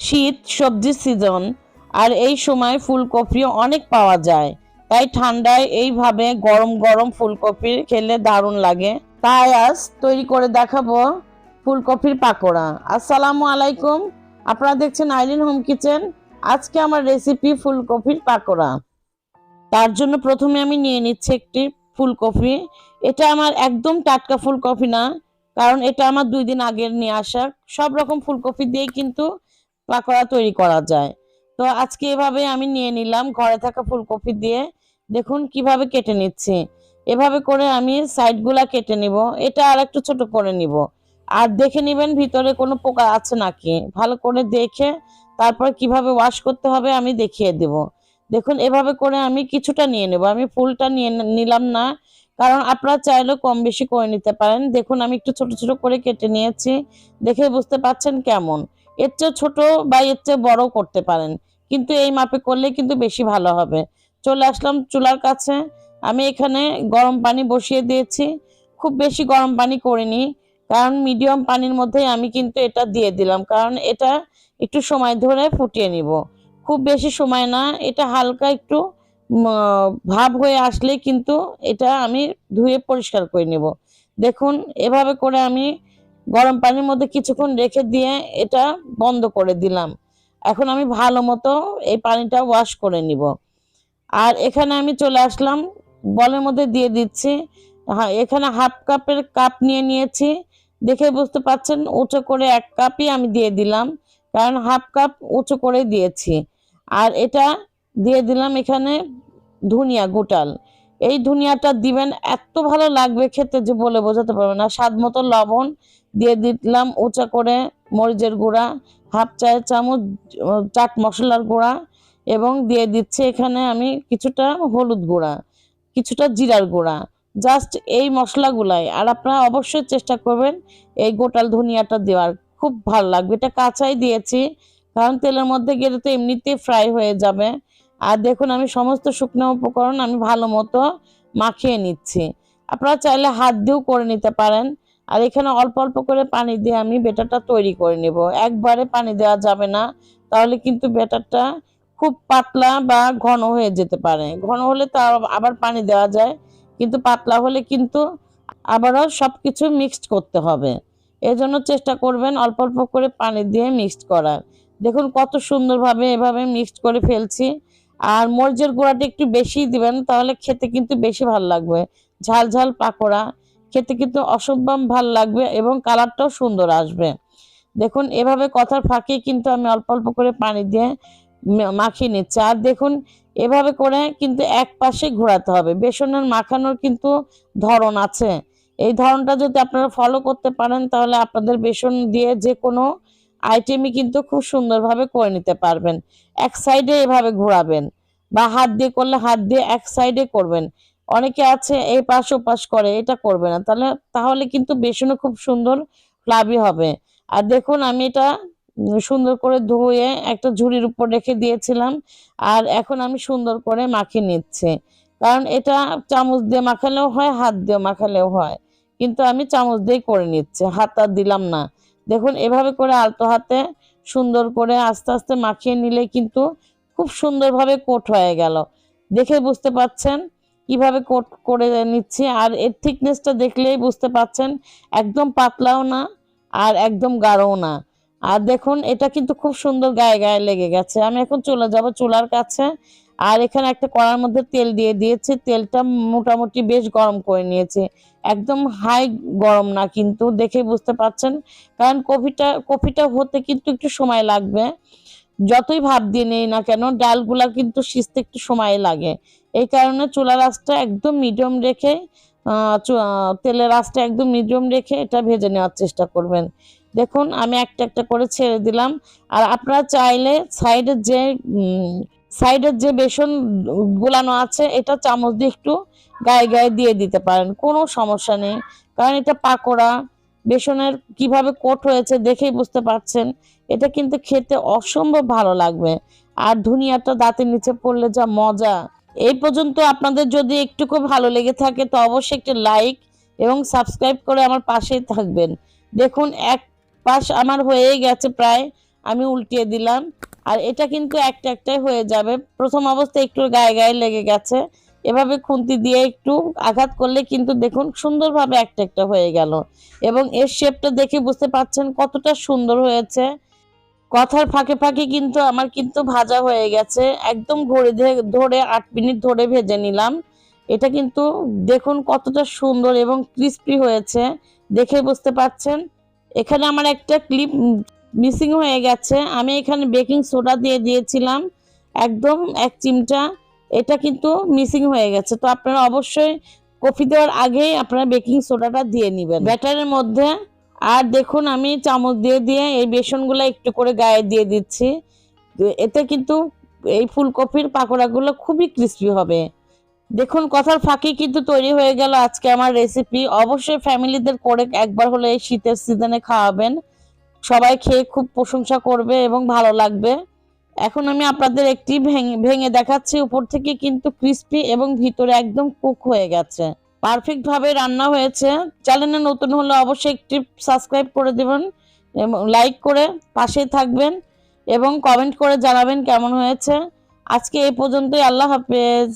শীত সবজির সিজন আর এই সময় ফুলকপিও অনেক পাওয়া যায়। তাই ঠান্ডায় এইভাবে গরম গরম ফুলকপি খেলে দারুণ লাগে। তাই আজ তৈরি করে দেখাবো ফুলকপির পাকোড়া। আসসালামু আলাইকুম। আপনারা দেখছেন আইরিন হোম কিচেন। আজকে আমার রেসিপি ফুলকপির পাকোড়া। তার জন্য প্রথমে আমি নিয়ে নিচ্ছি একটি ফুলকপি। এটা আমার একদম টাটকা ফুলকপি না, কারণ এটা আমার দুই দিন আগের নিয়ে আসা। সব রকম ফুলকপি দিয়ে কিন্তু পাকোড়া তৈরি করা যায়। তো আজকে এভাবে আমি নিয়ে নিলাম ঘরে থাকা ফুলকপি দিয়ে। দেখুন কীভাবে কেটে নিচ্ছি। এভাবে করে আমি সাইডগুলা কেটে নিব। এটা আর একটু ছোট করে নিব। আর দেখে নেবেন ভিতরে কোনো পোকা আছে নাকি? ভালো করে দেখে তারপর কীভাবে ওয়াশ করতে হবে আমি দেখিয়ে দেব। দেখুন এভাবে করে আমি কিছুটা নিয়ে নেব। আমি ফুলটা নিয়ে নিলাম না। কারণ আপনারা চাইলেও কম বেশি করে নিতে পারেন। দেখুন আমি একটু ছোট ছোট করে কেটে নিয়েছি। দেখে বুঝতে পাচ্ছেন কেমন? এর চেয়ে ছোট বা এর চেয়ে বড় করতে পারেন। কিন্তু এই মাপে করলে কিন্তু বেশি ভালো হবে। চলে আসলাম চুলার কাছে। আমি এখানে গরম পানি বসিয়ে দিয়েছি। খুব বেশি গরম পানি করিনি, কারণ মিডিয়াম পানির মধ্যেই আমি কিন্তু এটা দিয়ে দিলাম। কারণ এটা একটু সময় ধরে ফুটিয়ে নিব। খুব বেশি সময় না, এটা হালকা একটু ভাব হয়ে আসলে কিন্তু এটা আমি ধুয়ে পরিষ্কার করে নিব। দেখুন, এভাবে করে আমি গরম পানির মধ্যে কিছুক্ষণ রেখে দিয়ে এটা বন্ধ করে দিলাম। এখন আমি ভালো মতো এই পানিটা ওয়াশ করে নিব। আর এখানে আমি চলে আসলাম, বলের মধ্যে দিয়ে দিচ্ছি। হ্যাঁ এখানে হাফ কাপের কাপ নিয়ে নিয়েছি। দেখে বুঝতে পাচ্ছেন উঁচু করে এক কাপই আমি দিয়ে দিলাম, কারণ হাফ কাপ উঁচু করে দিয়েছি। আর এটা দিয়ে দিলাম এখানে ধনিয়া গোটাল। এই ধনিয়াটা দিবেন, এত ভালো লাগবে খেতে যে বলে বোঝাতে পারবে না। স্বাদ মতো লবণ দিয়ে দিলাম উঁচা করে মরিচের গুঁড়া, হাফ চায়ের চামচ চাট মশলার গুঁড়া এবং দিয়ে দিচ্ছি এখানে আমি কিছুটা হলুদ গুঁড়া, কিছুটা জিরার গুঁড়া। জাস্ট এই মশলাগুলাই আর আপনারা অবশ্যই চেষ্টা করবেন এই গোটাল ধনিয়াটা দেওয়ার। খুব ভালো লাগবে। এটা কাঁচাই দিয়েছি, কারণ তেলের মধ্যে গেলে তো এমনিতেই ফ্রাই হয়ে যাবে। আর দেখুন আমি সমস্ত শুকনো উপকরণ আমি ভালো মতো মাখিয়ে নিচ্ছি। আপনারা চাইলে হাত দিয়েও করে নিতে পারেন। আর এখানে অল্প অল্প করে পানি দিয়ে আমি বেটারটা তৈরি করে নেব। একবারে পানি দেওয়া যাবে না, তাহলে কিন্তু বেটারটা খুব পাতলা বা ঘন হয়ে যেতে পারে। ঘন হলে তো আবার- পানি দেওয়া যায়, কিন্তু পাতলা হলে কিন্তু আবারও সব কিছু মিক্সড করতে হবে। এজন্য চেষ্টা করবেন অল্প অল্প করে পানি দিয়ে মিক্সড করার। দেখুন কত সুন্দরভাবে এভাবে মিক্সড করে ফেলছি। আর মরিচের গুঁড়াটা একটু বেশি দিবেন, তাহলে খেতে কিন্তু বেশি ভালো লাগবে। ঝাল ঝাল পাকোড়া খেতে কিন্তু অসম্ভব ভালো লাগবে এবং কালারটাও সুন্দর আসবে। দেখুন, এভাবে কথার ফাঁকে কিন্তু আমি অল্প অল্প করে পানি দিয়ে মাখিয়ে নিচ্ছি। আর দেখুন, এভাবে করে কিন্তু এক পাশে ঘোরাতে হবে। বেসনের মাখানোর কিন্তু ধরন আছে। এই ধরনটা যদি আপনারা ফলো করতে পারেন, তাহলে আপনাদের বেসন দিয়ে যে কোনো আইটেমই কিন্তু খুব সুন্দরভাবে করে নিতে পারবেন। এক সাইডে এভাবে ঘোরাবেন বা হাত দিয়ে করলে হাত দিয়ে এক সাইডে করবেন। অনেকে আছে, এই পাশ ও পাশ করে, এটা করবে না। তাহলে তাহলে কিন্তু বেসনও খুব সুন্দর ফ্লাবি হবে। আর দেখুন, আমি এটা সুন্দর করে ধুয়ে একটা ঝুড়ির উপর রেখে দিয়েছিলাম, আর এখন আমি সুন্দর করে মাখিয়ে নিচ্ছি। কারণ এটা চামচ দিয়ে মাখালেও হয়, হাত দিয়ে মাখালেও হয়। কিন্তু আমি চামচ দিয়ে করে নিচ্ছি, হাত আর দিলাম না। দেখুন, এভাবে করে আলতো হাতে সুন্দর করে আস্তে আস্তে মাখিয়ে নিলে কিন্তু খুব সুন্দরভাবে কোট হয়ে গেল। দেখে বুঝতে পাচ্ছেন? কীভাবে কোট করে নিচ্ছি, আর এর থিকনেসটা দেখলেই বুঝতে পাচ্ছেন, একদম পাতলাও না আর একদম গাঢ়ও না। আর দেখুন, এটা কিন্তু খুব সুন্দর গায়ে গায়ে লেগে গেছে। আমি এখন চলে যাব চুলার কাছে, আর এখানে একটা কড়ার মধ্যে তেল দিয়ে দিয়েছি। তেলটা মোটামুটি বেশ গরম করে নিয়েছি। একদম হাই গরম না কিন্তু দেখে বুঝতে পাচ্ছেন। কারণ কফিটা কফিটা হতে কিন্তু একটু সময় লাগবে। যতই ভাব দিয়ে নেই না কেন, ডালগুলা কিন্তু সিজতে একটু সময় লাগে। এই কারণে চুলার আঁচটা একদম মিডিয়াম রেখে তেলের আঁচটা একদম মিডিয়াম রেখে এটা ভেজে নেওয়ার চেষ্টা করবেন। দেখুন, আমি একটা একটা করে ছেড়ে দিলাম। আর আপনারা চাইলে সাইডের যে সাইডের যে বেসন গুলানো আছে, এটা চামচ দিয়ে একটু গায়ে গায়ে দিয়ে দিতে পারেন। কোনো সমস্যা নেই। কারণ এটা পাকোড়া। বেসনের কীভাবে কোট হয়েছে দেখেই বুঝতে পারছেন। এটা কিন্তু খেতে অসম্ভব ভালো লাগবে। আর ধুনিয়াটা দাঁতের নিচে পড়লে যা মজা। এই পর্যন্ত আপনাদের যদি একটুকু ভালো লেগে থাকে তো অবশ্যই একটা লাইক এবং সাবস্ক্রাইব করে আমার পাশেই থাকবেন। দেখুন, এক পাশ আমার হয়েই গেছে প্রায়, আমি উল্টিয়ে দিলাম। আর এটা কিন্তু একটা একটাই হয়ে যাবে। প্রথম অবস্থায় একটু গায়ে গায়ে লেগে গেছে। এভাবে খুন্তি দিয়ে একটু আঘাত করলে কিন্তু দেখুন সুন্দরভাবে একটা একটা হয়ে গেল। এবং এর শেপটা দেখে বুঝতে পারছেন কতটা সুন্দর হয়েছে। কথার ফাঁকে ফাঁকে কিন্তু আমার কিন্তু ভাজা হয়ে গেছে। একদম ঘড়ি ধরে- ধরে আট মিনিট ধরে ভেজে নিলাম। এটা কিন্তু দেখুন কতটা সুন্দর এবং ক্রিস্পি হয়েছে। দেখে বুঝতে পারছেন? এখানে আমার একটা ক্লিপ মিসিং হয়ে গেছে। আমি এখানে বেকিং সোডা দিয়ে দিয়েছিলাম। একদম এক চিমটা। এটা কিন্তু মিসিং হয়ে গেছে। তো আপনারা অবশ্যই কফি দেওয়ার আগেই আপনারা বেকিং সোডাটা দিয়ে নেবেন। ব্যাটারের মধ্যে আর দেখুন, আমি চামচ দিয়ে দিয়ে এই বেসনগুলো একটু করে গায়ে দিয়ে দিচ্ছি। এতে কিন্তু এই ফুলকপির পাকোড়াগুলো খুবই ক্রিস্পি হবে। দেখুন, কথার ফাঁকি কিন্তু তৈরি হয়ে গেল আজকে আমার রেসিপি অবশ্যই ফ্যামিলিদের করে একবার হলে এই শীতের সিজনে খাওয়াবেন। সবাই খেয়ে খুব প্রশংসা করবে এবং ভালো লাগবে। এখন আমি আপনাদের একটি ভেঙে ভেঙে দেখাচ্ছি। উপর থেকে কিন্তু ক্রিস্পি এবং ভিতরে একদম কুক হয়ে গেছে। পারফেক্ট ভাবে রান্না হয়েছে। চ্যানেলে নতুন হলে অবশ্যই একটি সাবস্ক্রাইব করে দেবেন এবং লাইক করে পাশেই থাকবেন এবং কমেন্ট করে জানাবেন কেমন হয়েছে। আজকে এই পর্যন্তই, আল্লাহ হাফেজ।